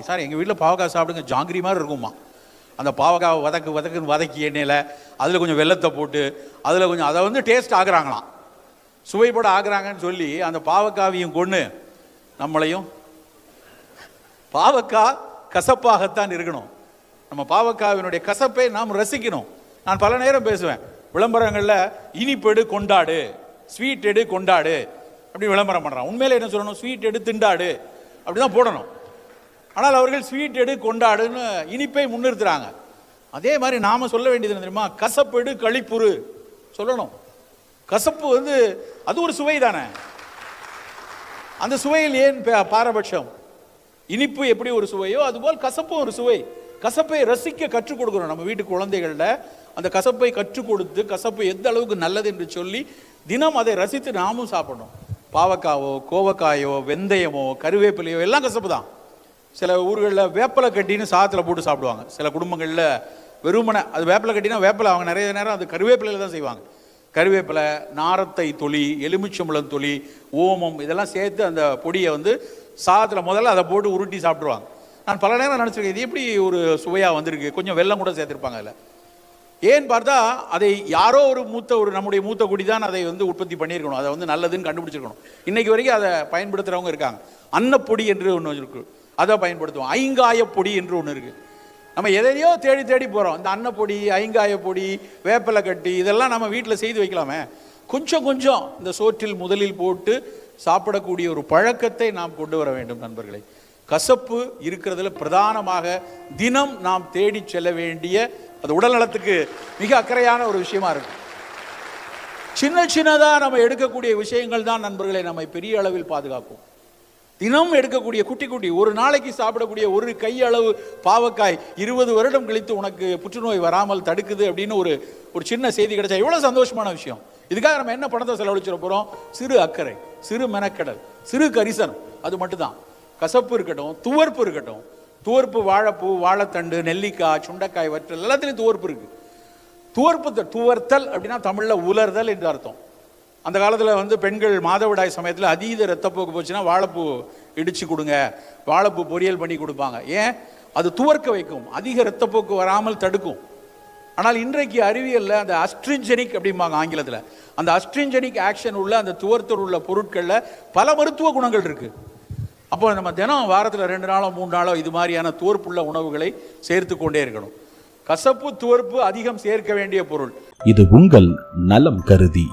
Sir எங்கள் வீட்டில் பாவக்காய் சாப்பிடுங்க ஜாங்கிரி மாதிரி இருக்குமா அந்த பாவக்காய் வதக்கு வதக்குன்னு வதக்கி எண்ணெயில் அதில் கொஞ்சம் வெள்ளத்தை போட்டு அதில் கொஞ்சம் அதை வந்து டேஸ்ட் ஆகுறாங்களாம் சுவைப்பட ஆகுறாங்கன்னு சொல்லி அந்த பாவக்காவையும் கொண்டு நம்மளையும் பாவக்காய் கசப்பாகத்தான் இருக்கணும். நம்ம பாவக்காவினுடைய கசப்பை நாம் ரசிக்கணும். நான் பல நேரம் பேசுவேன் விளம்பரங்களில் இனிப்பெடு கொண்டாடு ஸ்வீட் எடு கொண்டாடு அப்படி விளம்பரம் பண்ணுறான் உண்மையில என்ன சொல்லணும்? ஸ்வீட் எடு திண்டாடு அப்படி தான் போடணும். ஆனால் அவர்கள் ஸ்வீட் எடு கொண்டாடுன்னு இனிப்பை முன்னிறுத்துறாங்க. அதே மாதிரி நாம் சொல்ல வேண்டியது என்ன தெரியுமா? கசப்பெடு கழிப்புறு சொல்லணும். கசப்பு வந்து அது ஒரு சுவை தானே? அந்த சுவையில் ஏன் பாரபட்சம்? இனிப்பு எப்படி ஒரு சுவையோ அதுபோல் கசப்பும் ஒரு சுவை. கசப்பை ரசிக்க கற்றுக் கொடுக்குறோம் நம்ம வீட்டு குழந்தைகளில் அந்த கசப்பை கற்றுக் கொடுத்து கசப்பு எந்த அளவுக்கு நல்லது என்று சொல்லி தினம் அதை ரசித்து நாமும் சாப்பிடணும். பாவக்காவோ கோவக்காயோ வெந்தயமோ கருவேப்பிலையோ எல்லாம் கசப்பு தான். சில ஊர்களில் வேப்பலை கட்டின்னு சாதத்தில் போட்டு சாப்பிடுவாங்க. சில குடும்பங்களில் வெறுமனை அது வேப்பலை கட்டினா வேப்பலை அவங்க நிறைய நேரம் அது கருவேப்பிலையில் தான் செய்வாங்க. கருவேப்பிலை நாரத்தை தொலி எலுமிச்சம்பழம் தொலி ஓமம் இதெல்லாம் சேர்த்து அந்த பொடியை வந்து சாதத்தில் முதல்ல அதை போட்டு உருட்டி சாப்பிடுவாங்க நான் பல நேரம் நினச்சிருக்கேன் இது எப்படி ஒரு சுவையாக வந்திருக்கு? கொஞ்சம் வெள்ளம் கூட சேர்த்துருப்பாங்க அதில். ஏன்னு பார்த்தா அதை யாரோ ஒரு மூத்த ஒரு நம்முடைய மூத்த குடி தான் அதை வந்து உற்பத்தி பண்ணியிருக்கணும். அதை வந்து நல்லதுன்னு கண்டுபிடிச்சிருக்கணும். இன்னைக்கு வரைக்கும் அதை பயன்படுத்துகிறவங்க இருக்காங்க. அன்னப்பொடி என்று ஒன்று இருக்குது அதை பயன்படுத்துவோம். ஐங்காய பொடி என்று ஒன்று இருக்குது நம்ம எதையோ தேடி தேடி போகிறோம் இந்த அன்னப்பொடி ஐங்காய பொடி வேப்பிலை கட்டி இதெல்லாம் நம்ம வீட்டில் செய்து வைக்கலாமே. கொஞ்சம் கொஞ்சம் இந்த சோற்றில் முதலில் போட்டு சாப்பிடக்கூடிய ஒரு பழக்கத்தை நாம் கொண்டு வர வேண்டும் நண்பர்களை. கசப்பு இருக்கிறதுல பிரதானமாக தினம் நாம் தேடி செல்ல வேண்டிய அது உடல் நலத்துக்கு மிக அக்கறையான ஒரு விஷயமா இருக்கு. சின்ன சின்னதாக நம்ம எடுக்கக்கூடிய விஷயங்கள் தான் நண்பர்களை நம்மை பெரிய அளவில் பாதுகாக்கும். தினம் எடுக்கக்கூடிய குட்டி குட்டி ஒரு நாளைக்கு சாப்பிடக்கூடிய ஒரு கையளவு பாவக்காய் இருபது வருடம் கழித்து உனக்கு புற்றுநோய் வராமல் தடுக்குது அப்படின்னு ஒரு ஒரு சின்ன செய்தி கிடைச்சா எவ்வளோ சந்தோஷமான விஷயம். இதுக்காக நம்ம என்ன பணத்தை செலவழிச்சிட போகிறோம் சிறு அக்கறை சிறு மெனக்கடல் சிறு கரிசனம். அது மட்டும்தான். கசப்பு இருக்கட்டும் துவர்ப்பு இருக்கட்டும். துவர்ப்பு வாழைப்பூ வாழைத்தண்டு நெல்லிக்காய் சுண்டைக்காய் வற்றல் எல்லாத்துலேயும் துவர்ப்பு இருக்குது துவர்ப்பு துவர்த்தல் அப்படின்னா தமிழில் உலர்தல் என்று அர்த்தம். அந்த காலத்தில் வந்து பெண்கள் மாதவிடாய் சமயத்தில் அதீத ரத்தப்போக்கு போச்சுன்னா வாழைப்பூ இடித்து கொடுங்க. வாழைப்பூ பொரியல் பண்ணி கொடுப்பாங்க. ஏன்? அது துவர்க்க வைக்கும். அதிக ரத்தப்போக்கு வராமல் தடுக்கும். ஆனால் இன்றைக்கு அறிவியலில் அந்த அஸ்ட்ரிஞ்சனிக் அப்படிம்பாங்க ஆங்கிலத்தில். அந்த அஸ்ட்ரிஞ்சனிக் ஆக்ஷன் உள்ள அந்த துவர்த்தல் உள்ள பொருட்களில் பல மருத்துவ குணங்கள் இருக்குது அப்போ நம்ம தினம் வாரத்தில் ரெண்டு நாளோ மூணு நாளோ இது மாதிரியான துவர்ப்புள்ள உணவுகளை சேர்த்து கொண்டே இருக்கணும். கசப்பு துவர்ப்பு அதிகம் சேர்க்க வேண்டிய பொருள். இது உங்கள் நலம் கருதி.